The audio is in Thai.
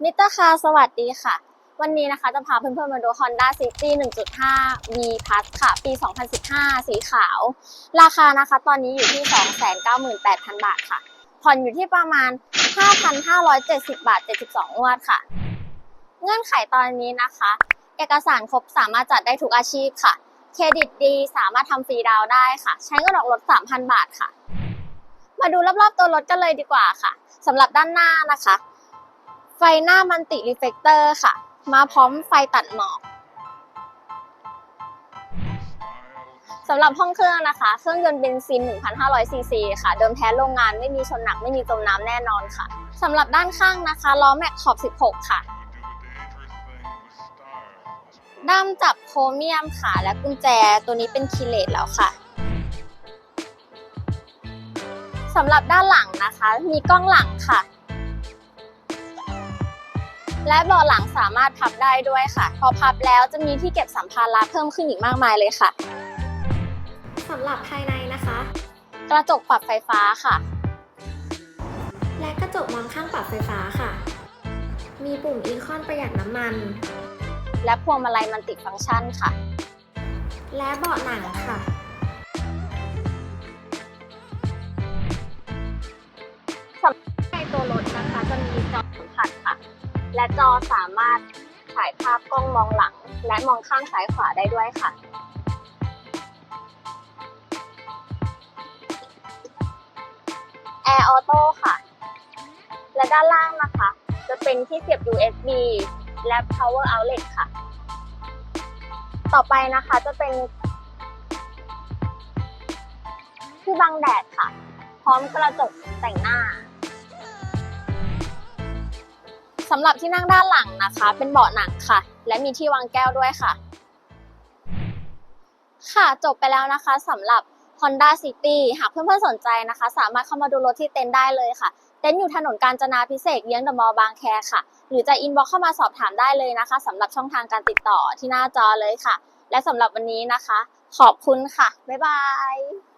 มิตรคาสวัสดีค่ะ วันนี้นะคะจะพาเพื่อนๆมาดู Honda City 1.5 V Plus ค่ะ ปี 2015 สีขาว ราคานะคะตอนนี้อยู่ที่ 298,000 บาทค่ะ ผ่อนอยู่ที่ประมาณ 5,570 บาท 72งวดค่ะ เงื่อนไขตอนนี้นะคะ เอกสารครบสามารถจัดได้ทุกอาชีพค่ะ เครดิตดีสามารถทำฟรีดาวได้ค่ะ ใช้เงินออกรถ 3,000 บาทค่ะ มาดูรอบๆตัวรถกันเลยดีกว่าค่ะสำหรับด้านหน้านะคะ ไฟหน้ามันติรีเฟกเตอร์ค่ะ มาพร้อมไฟตัดหมอกสำหรับห้องเครื่องนะคะ เครื่องยนต์เบนซิน 1,500 ซีซีค่ะ เดิมแท้โรงงานไม่มีชนหนักไม่มีจมน้ำแน่นอนค่ะ สำหรับด้านข้างนะคะล้อแม็กขอบ 16 ค่ะ ด้ามจับโครเมียมค่ะ และกุญแจตัวนี้เป็นคีเลตแล้วค่ะสำหรับด้านหลังนะคะ มีกล้องหลังค่ะ และเบาะหลังสามารถพับได้ด้วยค่ะ พอพับแล้วจะมีที่เก็บสัมภาระเพิ่มขึ้นอีกมากมายเลยค่ะสำหรับภายในนะคะ กระจกปรับไฟฟ้าค่ะ และกระจกมองข้างปรับไฟฟ้าค่ะ มีปุ่มอีคอนประหยัดน้ำมัน และพวงมาลัยมันติฟังก์ชันค่ะ และเบาะหนังค่ะในตัวรถนะคะ จะมีจอสัมผัสค่ะ และจอสามารถถ่ายภาพกล้องมองหลัง และมองข้างซ้ายขวาได้ด้วยค่ะ Air Auto ค่ะ และด้านล่างนะคะ จะเป็นที่เสียบ USB และ Power Outlet ค่ะ ต่อไปนะคะจะเป็นที่บังแดดค่ะ พร้อมกระจกแต่งหน้า สำหรับที่นั่งด้านหลังนะคะ เป็นเบาะหนังค่ะ และมีที่วางแก้วด้วยค่ะ ค่ะจบไปแล้วนะคะสำหรับ Honda City หากเพื่อนๆสนใจนะคะ สามารถเข้ามาดูรถที่เต็นท์ได้เลยค่ะ เต็นท์อยู่ถนนกาญจนาพิเศษเยื้องเดอะมอลล์บางแคค่ะ หรือจะอินบ็อกเข้ามาสอบถามได้เลยนะคะสำหรับช่องทางการติดต่อที่หน้าจอเลยค่ะ และสำหรับวันนี้นะคะ ขอบคุณค่ะ บ๊ายบาย